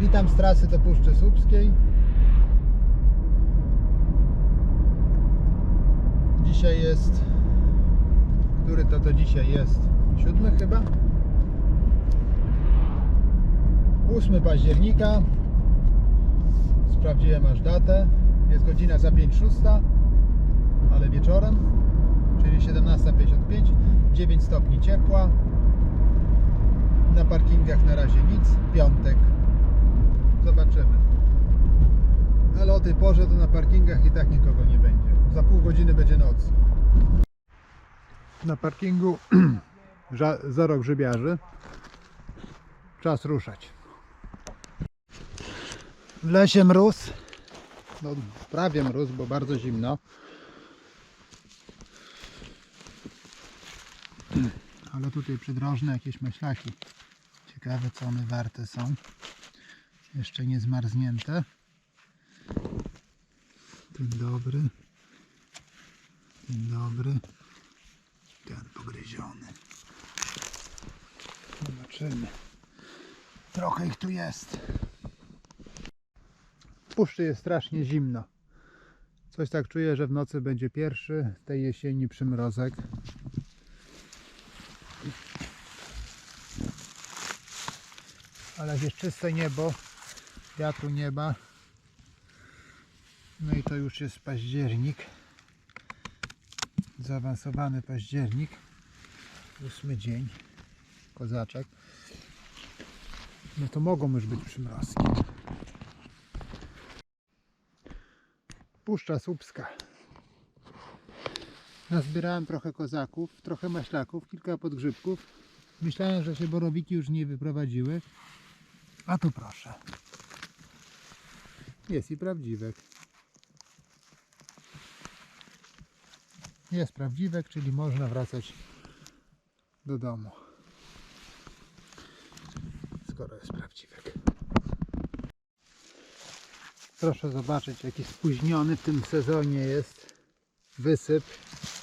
Witam z trasy do Puszczy Słupskiej. Dzisiaj jest. Który to to dzisiaj jest? Siódmy chyba? 8 października. Sprawdziłem aż datę. Jest godzina za 5.06, ale wieczorem, czyli 17.55. 9 stopni ciepła. Na parkingach na razie nic. Piątek. Zobaczymy. Ale o tej porze to na parkingach i tak nikogo nie będzie. Za pół godziny będzie noc. Na parkingu zero grzybiarzy. Czas ruszać. W lesie mróz. No, prawie mróz, bo bardzo zimno. Ale tutaj przydrożne jakieś maślaki. Ciekawe co one warte są. Jeszcze nie zmarznięte. Dzień dobry. Dzień dobry. Ten pogryziony. Zobaczymy. Trochę ich tu jest. W puszczy jest strasznie zimno. Coś tak czuję, że w nocy będzie pierwszy tej jesieni przymrozek. Ale jest czyste niebo, wiatru nie ma. To już jest październik. Zaawansowany październik. Ósmy dzień. Kozaczek. No to mogą już być przymrozki. Puszcza Słupska. Nazbierałem trochę kozaków, trochę maślaków, kilka podgrzybków. Myślałem, że się borowiki już nie wyprowadziły. A tu proszę. Jest i prawdziwek. Jest prawdziwek, czyli można wracać do domu. Skoro jest prawdziwek. Proszę zobaczyć, jaki spóźniony w tym sezonie jest wysyp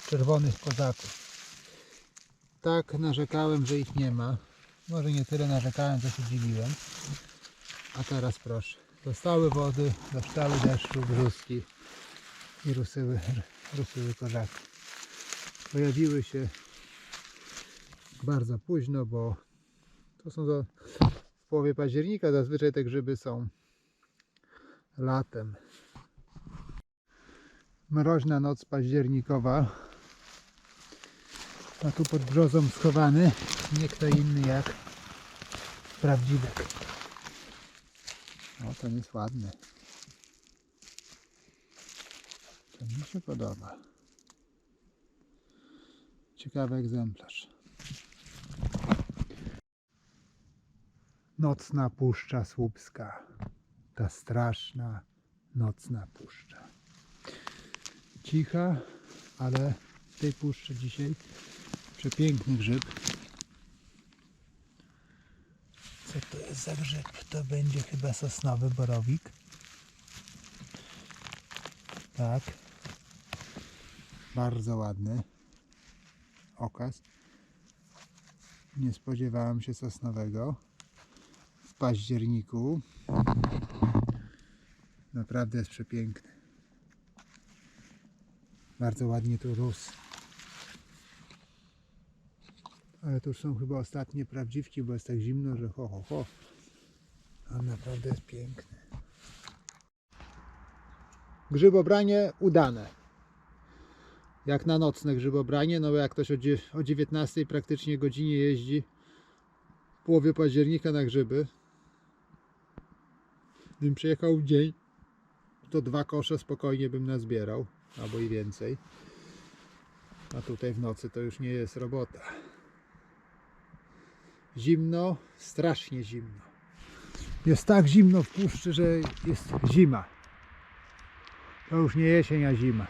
czerwonych kozaków. Tak narzekałem, że ich nie ma. Może nie tyle narzekałem, co się dziwiłem. A teraz proszę. Dostały wody, dostały deszczu, brzuski i ruszyły, ruszyły korzaki. Pojawiły się bardzo późno, bo to są w połowie października. Zazwyczaj te grzyby są latem. Mroźna noc październikowa. A tu pod brzozą schowany nie kto inny jak prawdziwek. O, ten jest ładny. To mi się podoba. Ciekawy egzemplarz. Nocna Puszcza Słupska. Ta straszna nocna puszcza. Cicha, ale w tej puszczy dzisiaj przepiękny grzyb. Co to jest za grzyb? To będzie chyba sosnowy borowik. Tak. Bardzo ładny okaz. Nie spodziewałem się sosnowego w październiku. Naprawdę jest przepiękny. Bardzo ładnie tu rósł. Ale to już są chyba ostatnie prawdziwki, bo jest tak zimno, że ho, ho, ho. On naprawdę jest piękny. Grzybobranie udane. Jak na nocne grzybobranie, no bo jak ktoś o dzie- o 19 praktycznie godzinie jeździ w połowie października na grzyby, gdybym przyjechał w dzień, to dwa kosze spokojnie bym nazbierał, albo i więcej. A tutaj w nocy to już nie jest robota. Zimno, strasznie zimno. Jest tak zimno w puszczy, że jest zima. To już nie jesień, a zima.